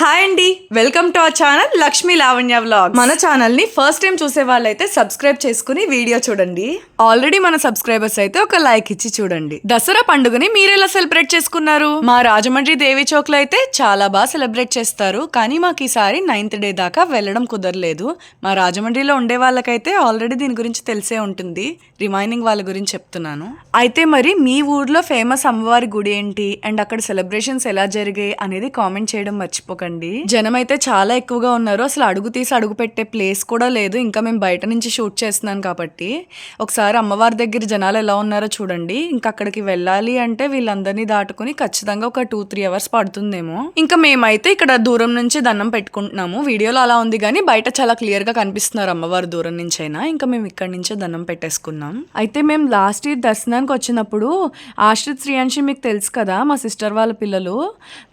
Hi అండి. Welcome to our channel Lakshmi Lavanya vlog మన ఛానల్ని ఫస్ట్ టైం చూసే వాళ్ళైతే సబ్స్క్రైబ్ చేసుకుని వీడియో చూడండి. ఆల్రెడీ మన సబ్స్క్రైబర్స్ అయితే ఒక లైక్ ఇచ్చి చూడండి. దసరా పండుగని మీరు ఎలా సెలబ్రేట్ చేసుకున్నారు? మా రాజమండ్రి దేవి చౌక్లో అయితే చాలా బాగా సెలబ్రేట్ చేస్తారు. కానీ మాకు ఈసారి నైన్త్ డే దాకా వెళ్ళడం కుదరలేదు. మా రాజమండ్రిలో ఉండే వాళ్ళకైతే ఆల్రెడీ దీని గురించి తెలిసే ఉంటుంది. రిమైనింగ్ వాళ్ళ గురించి చెప్తున్నాను. అయితే మరి మీ ఊర్లో ఫేమస్ అమ్మవారి గుడి ఏంటి? అండ్ అక్కడ సెలబ్రేషన్స్ ఎలా జరిగాయి అనేది కామెంట్ చేయడం మర్చిపోకండి. జనం అయితే చాలా ఎక్కువగా ఉన్నారు. అసలు అడుగు తీసి అడుగు పెట్టే ప్లేస్ కూడా లేదు. ఇంకా మేము బయట నుంచి షూట్ చేస్తున్నాను కాబట్టి. ఒకసారి అమ్మవారి దగ్గర జనాలు ఎలా ఉన్నారో చూడండి. ఇంకా అక్కడికి వెళ్ళాలి అంటే వీళ్ళందరినీ దాటుకుని ఖచ్చితంగా ఒక టూ త్రీ అవర్స్ పడుతుందేమో. ఇంకా మేమైతే ఇక్కడ దూరం నుంచి దండం పెట్టుకుంటున్నాము. వీడియోలో అలా ఉంది కానీ బయట చాలా క్లియర్గా కనిపిస్తున్నారు అమ్మవారు దూరం నుంచి అయినా ఇంకా మేము ఇక్కడ నుంచే దండం పెట్టేసుకున్నాం. అయితే మేము లాస్ట్ ఇయర్ దర్శనానికి వచ్చినప్పుడు ఆశ్రిత్ శ్రీయాంశి మీకు తెలుసు కదా మా సిస్టర్ వాళ్ళ పిల్లలు.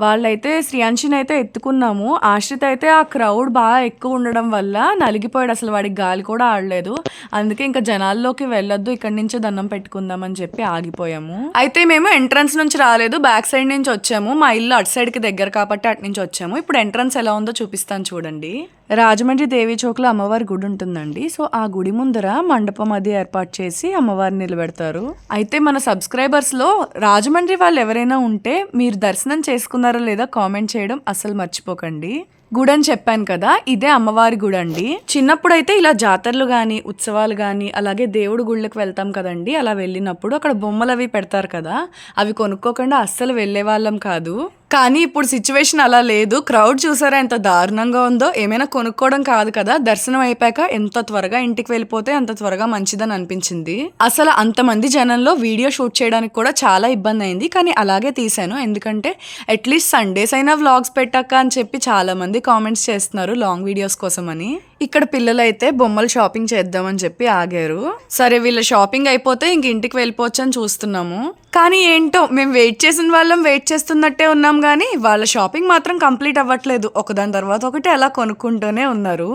వాళ్ళైతే శ్రీయాంశిని అయితే ఎత్తుకున్నాము. ఆశ్రిత్ అయితే ఆ క్రౌడ్ బాగా ఎక్కువ ఉండడం వల్ల నలిగిపోయాడు. అసలు వాడికి గాలి కూడా ఆడలేదు. అందుకే ఇంకా జనాల్లోకి వెళ్ళొద్దు ఇక్కడి నుంచే దండం పెట్టుకుందాం అని చెప్పి ఆగిపోయాము. అయితే మేము ఎంట్రన్స్ నుంచి రాలేదు బ్యాక్ సైడ్ నుంచి వచ్చాము. మా ఇల్లు అటు సైడ్కి దగ్గర కాబట్టి అటు నుంచి వచ్చాము. ఇప్పుడు ఎంట్రన్స్ ఎలా ఉందో చూపిస్తాను చూడండి. రాజమండ్రి దేవి చౌక్లో అమ్మవారి గుడి ఉంటుందండి. సో ఆ గుడి ముందర మండపం అది ఏర్పాటు చేసి అమ్మవారిని నిలబెడతారు. అయితే మన సబ్స్క్రైబర్స్లో రాజమండ్రి వాళ్ళు ఎవరైనా ఉంటే మీరు దర్శనం చేసుకున్నారా లేదా కామెంట్ చేయడం అసలు మర్చిపోకండి. గుడి అని చెప్పాను కదా ఇదే అమ్మవారి గుడి అండి చిన్నప్పుడు అయితే ఇలా జాతరలు కానీ ఉత్సవాలు కానీ అలాగే దేవుడు గుళ్ళకి వెళ్తాం కదండి. అలా వెళ్ళినప్పుడు అక్కడ బొమ్మలు అవి పెడతారు కదా అవి కొనుక్కోకుండా అస్సలు వెళ్ళే వాళ్ళం కాదు. కానీ ఇప్పుడు సిచ్యువేషన్ అలా లేదు. క్రౌడ్ చూసారా ఎంత దారుణంగా ఉందో? ఏమైనా కొనుక్కోవడం కాదు కదా. దర్శనం అయిపోయాక ఎంత త్వరగా ఇంటికి వెళ్ళిపోతే అంత త్వరగా మంచిదని అనిపించింది. అసలు అంతమంది జనంలో వీడియో షూట్ చేయడానికి కూడా చాలా ఇబ్బంది అయింది. కానీ అలాగే తీశాను. ఎందుకంటే అట్లీస్ట్ సండేస్ అయినా వ్లాగ్స్ పెట్టాక అని చెప్పి చాలా మంది కామెంట్స్ చేస్తున్నారు లాంగ్ వీడియోస్ కోసం అని ఇక్కడ పిల్లలు అయితే బొమ్మలు షాపింగ్ చేద్దామని చెప్పి ఆగారు. సరే వీళ్ళ షాపింగ్ అయిపోతే ఇంక ఇంటికి వెళ్ళిపోవచ్చు అని చూస్తున్నాము. కానీ ఏంటో మేము వెయిట్ చేసిన వాళ్ళం వెయిట్ చేస్తున్నట్టే ఉన్నాం కానీ వాళ్ళ షాపింగ్ మాత్రం కంప్లీట్ అవ్వట్లేదు. ఒకదాని తర్వాత ఒకటి అలా కొనుక్కుంటూనే ఉన్నారు.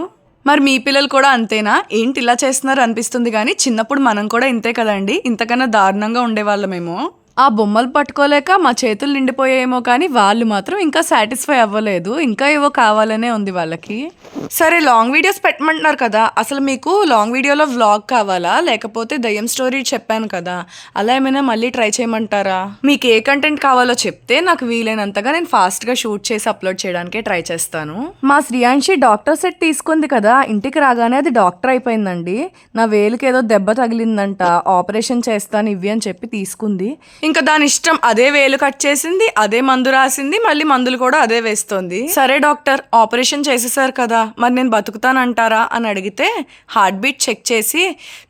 మరి మీ పిల్లలు కూడా అంతేనా? ఏంటి ఇలా చేస్తున్నారు అనిపిస్తుంది కానీ చిన్నప్పుడు మనం కూడా ఇంతే కదండి. ఇంతకన్నా దారుణంగా ఉండేవాళ్ళమేమో. ఆ బొమ్మలు పట్టుకోలేక మా చేతులు నిండిపోయాయేమో కానీ వాళ్ళు మాత్రం ఇంకా సాటిస్ఫై అవ్వలేదు. ఇంకా ఏవో కావాలనే ఉంది వాళ్ళకి. సరే లాంగ్ వీడియోస్ పెట్టమంటున్నారు కదా. అసలు మీకు లాంగ్ వీడియోలో వ్లాగ్ కావాలా? లేకపోతే దయ్యం స్టోరీ చెప్పాను కదా. అలా ఏమైనా మళ్ళీ ట్రై చేయమంటారా? మీకు ఏ కంటెంట్ కావాలో చెప్తే నాకు వీలైనంతగా నేను ఫాస్ట్గా షూట్ చేసి అప్లోడ్ చేయడానికే ట్రై చేస్తాను. మా శ్రియాంశి డాక్టర్ సెట్ తీసుకుంది కదా. ఇంటికి రాగానే అది డాక్టర్ అయిపోయిందండి. నా వేలుకి ఏదో దెబ్బ తగిలిందంట. ఆపరేషన్ చేస్తాను ఇవి అని చెప్పి తీసుకుంది. ఇంకా దాని ఇష్టం అదే వేలు కట్ చేసింది అదే మందు రాసింది మళ్ళీ మందులు కూడా అదే వేస్తోంది. సరే డాక్టర్ ఆపరేషన్ చేసేసారు కదా మరి నేను బతుకుతానంటారా అని అడిగితే హార్ట్ బీట్ చెక్ చేసి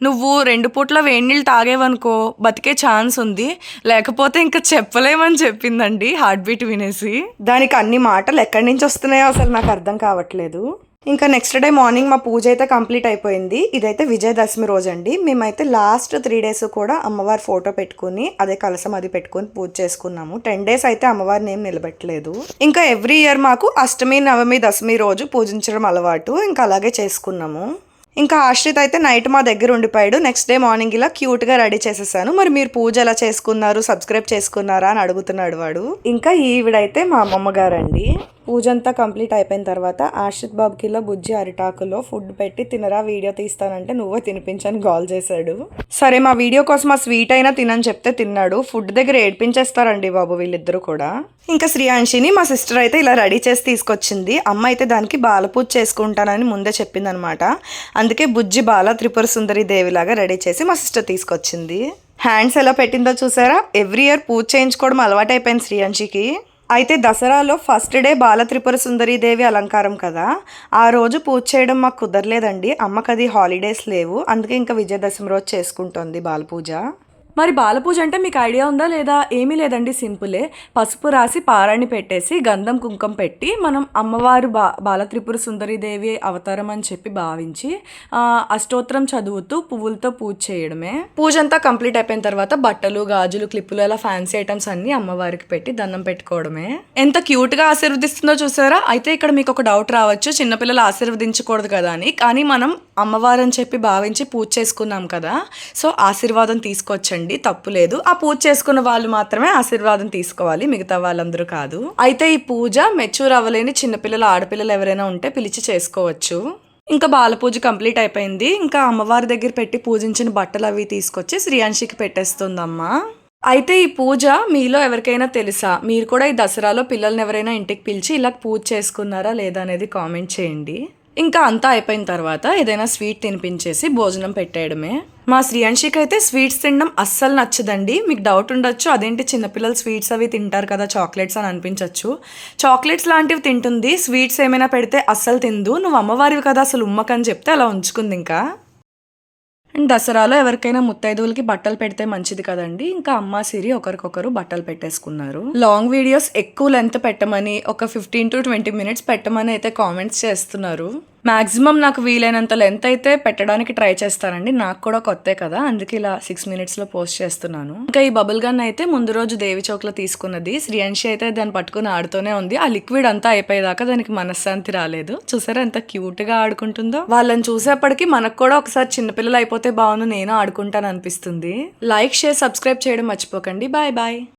నువ్వు రెండు పూట్ల వేడి నీళ్ళు తాగేవనుకో బతికే ఛాన్స్ ఉంది లేకపోతే ఇంకా చెప్పలేమని చెప్పిందండి హార్ట్ బీట్ వినేసి. దానికి అన్ని మాటలు ఎక్కడి నుంచి వస్తున్నాయో అసలు నాకు అర్థం కావట్లేదు. ఇంకా నెక్స్ట్ డే మార్నింగ్ మా పూజ అయితే కంప్లీట్ అయిపోయింది. ఇదైతే విజయదశమి రోజు అండి మేమైతే లాస్ట్ త్రీ డేస్ కూడా అమ్మవారి ఫోటో పెట్టుకుని అదే కలసం అది పెట్టుకుని పూజ చేసుకున్నాము. టెన్ డేస్ అయితే అమ్మవారిని ఏం నిలబెట్టలేదు. ఇంకా ఎవ్రీ ఇయర్ మాకు అష్టమి నవమి దశమి రోజు పూజించడం అలవాటు. ఇంకా అలాగే చేసుకున్నాము. ఇంకా ఆశ్రిత్ అయితే నైట్ మా దగ్గర ఉండిపోయాడు. నెక్స్ట్ డే మార్నింగ్ ఇలా క్యూట్గా రెడీ చేసేసాను. మరి మీరు పూజ ఎలా చేసుకున్నారు సబ్స్క్రైబ్ చేసుకున్నారా అని అడుగుతున్నాడు వాడు. ఇంకా ఈవిడైతే మా అమ్మమ్మ గారండి. పూజ అంతా కంప్లీట్ అయిపోయిన తర్వాత ఆశ్రిత్ బాబుకిలో బుజ్జి అరిటాకులో ఫుడ్ పెట్టి తినరా వీడియో తీస్తానంటే నువ్వే తినిపించని కాల్ చేశాడు. సరే మా వీడియో కోసం ఆ స్వీట్ అయినా తినని చెప్తే తిన్నాడు. ఫుడ్ దగ్గర ఏడ్పించేస్తారండి బాబు వీళ్ళిద్దరూ కూడా. ఇంకా శ్రీయాంశిని మా సిస్టర్ అయితే ఇలా రెడీ చేసి తీసుకొచ్చింది. అమ్మ అయితే దానికి బాలపూజ చేసుకుంటానని ముందే చెప్పిందనమాట. అందుకే బుజ్జి బాల త్రిపుర సుందరి దేవిలాగా రెడీ చేసి మా సిస్టర్ తీసుకొచ్చింది. హ్యాండ్స్ ఎలా పెట్టిందో చూసారా? ఎవ్రీ ఇయర్ పూజ చేయించుకోవడం అలవాటైపోయింది శ్రీయాంశికి. అయితే దసరాలో ఫస్ట్ డే బాల త్రిపుర దేవి అలంకారం కదా. ఆ రోజు పూజ చేయడం మాకు కుదరలేదండి. అమ్మకి అది హాలిడేస్ లేవు. అందుకే ఇంకా విజయదశమి రోజు చేసుకుంటోంది బాల పూజ మరి బాలపూజ అంటే మీకు ఐడియా ఉందా లేదా? ఏమీ లేదండి సింపులే. పసుపు రాసి పారాణి పెట్టేసి గంధం కుంకం పెట్టి మనం అమ్మవారు బా బాలత్రిపుర సుందరీదేవి అవతారం అని చెప్పి భావించి అష్టోత్తరం చదువుతూ పువ్వులతో పూజ చేయడమే. పూజ అంతా కంప్లీట్ అయిపోయిన తర్వాత బట్టలు గాజులు క్లిప్పులు అలా ఫ్యాన్సీ ఐటమ్స్ అన్ని అమ్మవారికి పెట్టి దండం పెట్టుకోవడమే. ఎంత క్యూట్గా ఆశీర్వదిస్తుందో చూసారా? అయితే ఇక్కడ మీకు ఒక డౌట్ రావచ్చు చిన్నపిల్లలు ఆశీర్వదించకూడదు కదా అని. కానీ మనం అమ్మవారు అని చెప్పి భావించి పూజ చేసుకున్నాం కదా. సో ఆశీర్వాదం తీసుకోవచ్చండి తప్పు లేదు. ఆ పూజ చేసుకున్న వాళ్ళు మాత్రమే ఆశీర్వాదం తీసుకోవాలి. మిగతా వాళ్ళందరూ కాదు. అయితే ఈ పూజ మెచ్యూర్ అవ్వలేని చిన్నపిల్లలు ఆడపిల్లలు ఎవరైనా ఉంటే పిలిచి చేసుకోవచ్చు. ఇంకా బాల పూజ కంప్లీట్ అయిపోయింది. ఇంకా అమ్మవారి దగ్గర పెట్టి పూజించిన బట్టలు అవి తీసుకొచ్చి శ్రీయాంశికి పెట్టేస్తుందమ్మా. అయితే ఈ పూజ మీలో ఎవరికైనా తెలుసా? మీరు కూడా ఈ దసరాలో పిల్లల్ని ఎవరైనా ఇంటికి పిలిచి ఇలా పూజ చేసుకున్నారా లేదా అనేది కామెంట్ చేయండి. ఇంకా అంతా అయిపోయిన తర్వాత ఏదైనా స్వీట్ తినిపించేసి భోజనం పెట్టేయడమే. మా శ్రీయాంశికి అయితే స్వీట్స్ తినడం అస్సలు నచ్చదండి. మీకు డౌట్ ఉండొచ్చు అదేంటి చిన్నపిల్లలు స్వీట్స్ అవి తింటారు కదా చాక్లెట్స్ అని అనిపించవచ్చు చాక్లెట్స్ లాంటివి తింటుంది స్వీట్స్ ఏమైనా పెడితే అస్సలు తిందు. నువ్వు అమ్మవారివి కదా అసలు ఉమ్మకని చెప్తే అలా ఉంచుకుంది ఇంకా. అండ్ దసరాలో ఎవరికైనా ముత్తైదువులకి బట్టలు పెడితే మంచిది కదండి. ఇంకా అమ్మ సిరి ఒకరికొకరు బట్టలు పెట్టేసుకున్నారు. లాంగ్ వీడియోస్ ఎక్కువ లెంత్ పెట్టమని ఒక ఫిఫ్టీన్ టు ట్వంటీ మినిట్స్ పెట్టమని అయితే కామెంట్స్ చేస్తున్నారు. మ్యాక్సిమం నాకు వీలైనంత లెంత్ అయితే పెట్టడానికి ట్రై చేస్తానండి. నాకు కూడా కొత్తే కదా అందుకే ఇలా సిక్స్ మినిట్స్లో పోస్ట్ చేస్తున్నాను. ఇంకా ఈ బబుల్ గన్ అయితే ముందు రోజు దేవి చౌక్లో తీసుకున్నది శ్రీయాంశి అయితే దాన్ని పట్టుకుని ఆడుతూనే ఉంది. ఆ లిక్విడ్ అంతా అయిపోయేదాకా దానికి మనశ్శాంతి రాలేదు. చూసారా ఎంత క్యూట్గా ఆడుకుంటుందో. వాళ్ళని చూసేప్పటికి మనకు కూడా ఒకసారి చిన్నపిల్లలు అయిపోతే బాగుండు నేను ఆడుకుంటాను అనిపిస్తుంది. లైక్ షేర్ సబ్స్క్రైబ్ చేయడం మర్చిపోకండి. Bye bye